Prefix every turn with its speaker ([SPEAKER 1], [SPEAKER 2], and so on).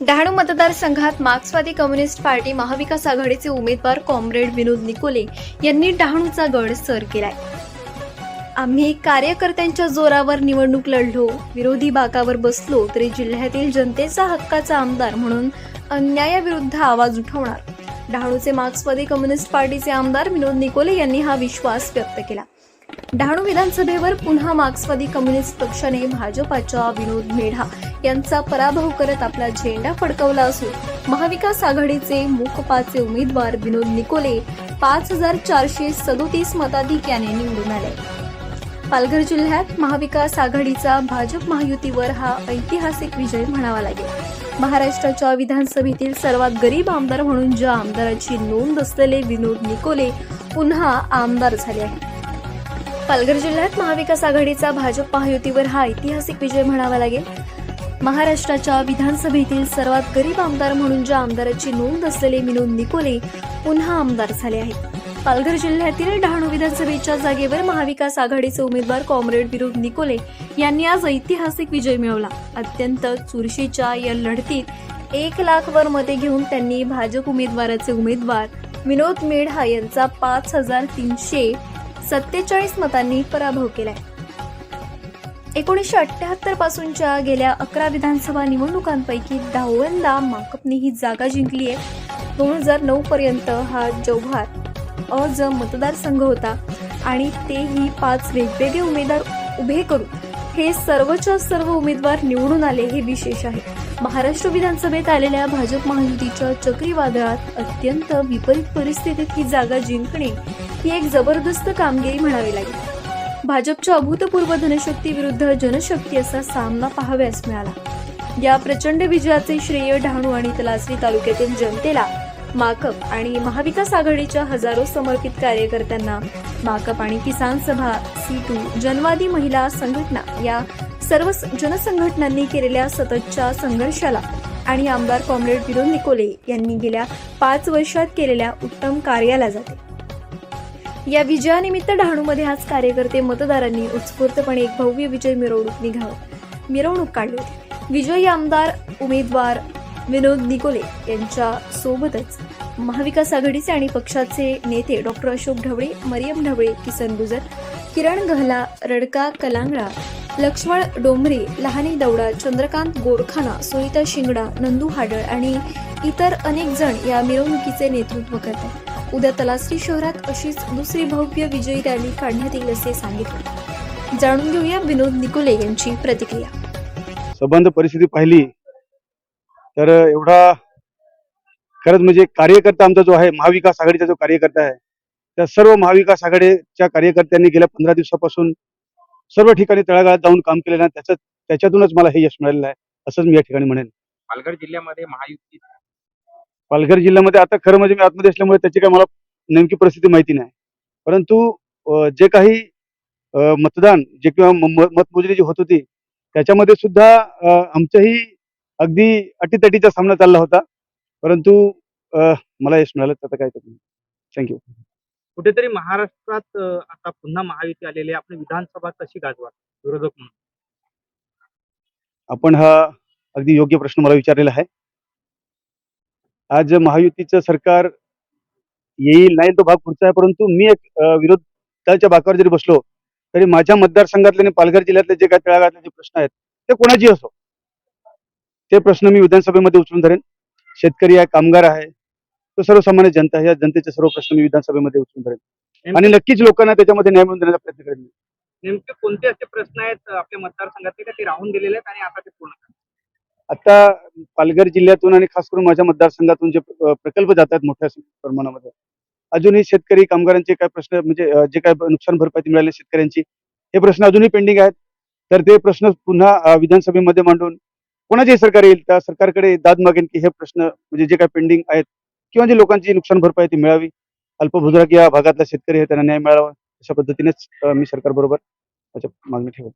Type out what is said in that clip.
[SPEAKER 1] डहाणू मतदारसंघात मार्क्सवादी communist party महाविकास आघाडीचे उमेदवार कॉम्रेड विनोद निकोले यांनी डहाणूचा गड सर केलाय. आम्ही कार्यकर्त्यांच्या जोरावर निवडणूक लढलो विरोधी बाकावर बसलो तरी जिल्ह्यातील जनतेचा हक्काचा आमदार म्हणून अन्यायाविरुद्ध आवाज उठवणार. डहाणूचे मार्क्सवादी कम्युनिस्ट पार्टीचे आमदार विनोद निकोले यांनी हा विश्वास व्यक्त केला. डहाणू विधानसभेवर पुन्हा मार्क्सवादी कम्युनिस्ट पक्षाने भाजपाच्या विनोद मेढा. यांचा पराभव करत आपला झेंडा फडकवला असून महाविकास आघाडीचे मुकपाचे उमेदवार विनोद निकोले पाच हजार चारशे सदोतीस मताधिक्याने निवडून आले. पालघर जिल्ह्यात महाविकास आघाडीचा भाजप महायुतीवर हा ऐतिहासिक विजय म्हणावा लागेल. महाराष्ट्राच्या विधानसभेतील सर्वात गरीब आमदार म्हणून ज्या आमदाराची नोंद असलेले विनोद निकोले पुन्हा आमदार झाले आहेत. पालघर जिल्ह्यात महाविकास आघाडीचा भाजप महायुतीवर हा ऐतिहासिक विजय म्हणावा लागेल. महाराष्ट्राच्या विधानसभेतील सर्वात गरीब आमदार म्हणून ज्या आमदाराची नोंद असलेले विनोद निकोले पुन्हा आमदार झाले आहेत. पालघर जिल्ह्यातील डहाणू विधानसभेच्या जागेवर महाविकास आघाडीचे उमेदवार कॉम्रेड विरोध निकोले यांनी आज ऐतिहासिक विजय मिळवला. अत्यंत चुरशीच्या या लढतीत एक लाख वर मते घेऊन त्यांनी भाजप उमेदवाराचे उमेदवार विनोद मेढा यांचा पाच हजार तीनशे सत्तेचाळीस मतांनी पराभव केलाय. एकोणीसशे अठ्ठ्याहत्तर पासूनच्या गेल्या अकरा विधानसभा निवडणुकांपैकी दहाव्यांदा माकपने ही जागा जिंकली आहे. दोन हजार नऊ पर्यंत हा जव्हार अ ज मतदारसंघ होता आणि तेही पाच वेगवेगळे उमेदवार उभे करून हे सर्वच्या सर्व उमेदवार निवडून आले हे विशेष आहे. महाराष्ट्र विधानसभेत आलेल्या भाजप महायुतीच्या चक्रीवादळात अत्यंत विपरीत परिस्थितीत ही जागा जिंकणे ही एक जबरदस्त कामगिरी म्हणावी लागेल. भाजपच्या अभूतपूर्व धनशक्ती विरुद्ध जनशक्ती असा सामना पाहाव्यास मिळाला. या प्रचंड विजयाचे श्रेय डहाणू आणि तलासरी तालुक्यातील जनतेला माकप आणि महाविकास आघाडीच्या हजारो समर्पित कार्यकर्त्यांना माकप आणि किसान सभा सी टू जनवादी महिला संघटना या सर्व स- जनसंघटनांनी केलेल्या सततच्या संघर्षाला आणि आमदार कॉम्रेड विनोद निकोले यांनी गेल्या पाच वर्षात केलेल्या उत्तम कार्याला जाते. या विजयानिमित्त डहाणूमध्ये आज कार्यकर्ते मतदारांनी उत्स्फूर्तपणे एक भव्य विजय मिरवणूक निघाव. मिरवणूक काढली होती. विजयी आमदार उमेदवार विनोद निकोले यांच्या सोबतच महाविकास आघाडीचे आणि पक्षाचे नेते डॉक्टर अशोक ढवळे मरियम ढवळे किसन गुजर किरण गहला रडका कलांगळा लक्ष्मण डोंबरे लहानी दौडा चंद्रकांत गोरखाना सुनीता शिंगडा नंदू हाडळ आणि इतर अनेक जण या मिरवणुकीचे नेतृत्व करतात. उद्या तलासरी शहरात अशीच दुसरी भव्य विजयी रॅली काढण्यात येईल असे सांगितले. जाणून घेऊया विनोद निकोले यांची प्रतिक्रिया.
[SPEAKER 2] संबंध परिस्थिती पाहिली तर एवढा खरंच म्हणजे कार्यकर्ता आमचा जो आहे महाविकास आघाडीचा जो कार्यकर्ता आहे त्या सर्व महाविकास आघाडीच्या कार्यकर्त्यांनी गेल्या पंधरा दिवसापासून सर्व ठिकाणी तळागाळात जाऊन काम केलेलं आहे त्याच्यात त्याच्यातूनच मला हे यश मिळालेलं आहे असंच मी या ठिकाणी म्हणेन.
[SPEAKER 3] पालघर जिल्ह्यामध्ये महायुती
[SPEAKER 2] पालघर जिल्ह्यामध्ये आता खरं म्हणजे मी आतमध्ये असल्यामुळे त्याची काही मला नेमकी परिस्थिती माहिती नाही. परंतु जे काही मतदान जे किंवा मतमोजणी जी होत होती त्याच्यामध्ये सुद्धा अं, आमचंही अगदी अटीतटीचा सामना चालला होता. परंतु मला यश मिळालं त्याचं काय थँक्यू
[SPEAKER 3] कुठेतरी महाराष्ट्रात आता पुन्हा महायुती आलेली आहे. आपली विधानसभा कशी गाजवा विरोधक म्हणून.
[SPEAKER 2] आपण हा अगदी योग्य प्रश्न मला विचारलेला आहे. आज महायुतीचं सरकार येईल नाही तो भाग पुढचा आहे परंतु मी एक विरोधाच्या बाकावर जरी बसलो तरी माझ्या मतदारसंघातले आणि पालघर जिल्ह्यातले जे काही तळागाळातले जे प्रश्न आहेत ते कोणाची असो. ते प्रश्न मी विधानसभेमध्ये उचलून धरेन. शेतकरी आहे कामगार आहे तो सर्वसामान्य जनता आहे या जनतेचे सर्व प्रश्न मी विधानसभेमध्ये उचलून धरेन. आणि नक्कीच लोकांना त्याच्यामध्ये न्याय मिळवून देण्याचा प्रयत्न करेन
[SPEAKER 3] नेमके कोणते असे प्रश्न आहेत आपल्या मतदारसंघातले का ते राहून गेलेले आहेत आणि आता ते पूर्ण?
[SPEAKER 2] आता पालघर जिल्ह्यातून आणि खास करून माझ्या मतदारसंघातून जे प्रकल्प जातात मोठ्या प्रमाणामध्ये अजूनही शेतकरी कामगारांचे काय प्रश्न म्हणजे जे काय नुकसान भरपाई मिळाली शेतकऱ्यांची हे प्रश्न अजूनही पेंडिंग आहेत. तर ते प्रश्न पुन्हा विधानसभेमध्ये मांडून कोणाचेही सरकार येईल त्या सरकारकडे दाद मागेन की हे प्रश्न म्हणजे जे काय पेंडिंग आहेत किंवा जे लोकांची नुकसान भरपाई ती मिळावी. अल्पभूधारक या भागातला शेतकरी आहे त्यांना न्याय मिळावा अशा पद्धतीनेच मी सरकारबरोबर माझ्या मागणी ठेवतो